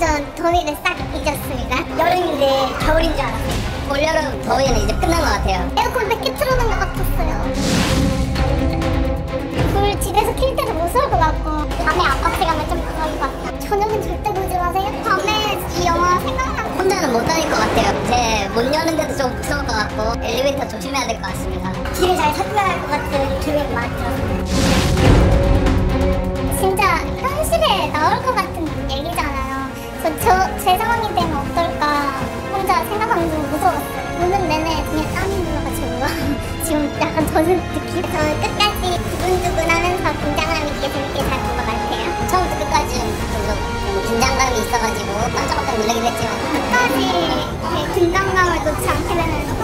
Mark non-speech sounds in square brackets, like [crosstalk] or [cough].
완전 더위를 싹 잊었습니다. 여름인데 겨울인 줄 알았어요. 올 여름 더위는 이제 끝난 것 같아요. 에어컨 100개 틀어놓은 것 같았어요. 불 집에서 킬 때도 무서울 것 같고 밤에 아파트 가면 좀 무서울 것 같아요. 저녁은 절대 보지 마세요. 밤에 이 영화 생각나고 혼자는 못 다닐 것 같아요. 제 문 여는데도 좀 무서울 것 같고 엘리베이터 조심해야 될 것 같습니다. 길을 잘 찾아야 할것교 제 상황이 되면 어떨까 혼자 생각하면 좀 무서웠어요. 보는 내내 그냥 땀이 흘러가지고 [laughs] 지금 약간 저는 느낌. 저는 끝까지 두근두근하면서 긴장감 있게 재밌게 잘 보고 갈게요. 처음부터 끝까지 좀 긴장감이 있어가지고 깜짝깜짝 놀라긴 했지만 끝까지 그 긴장감을 놓지 않게 되는.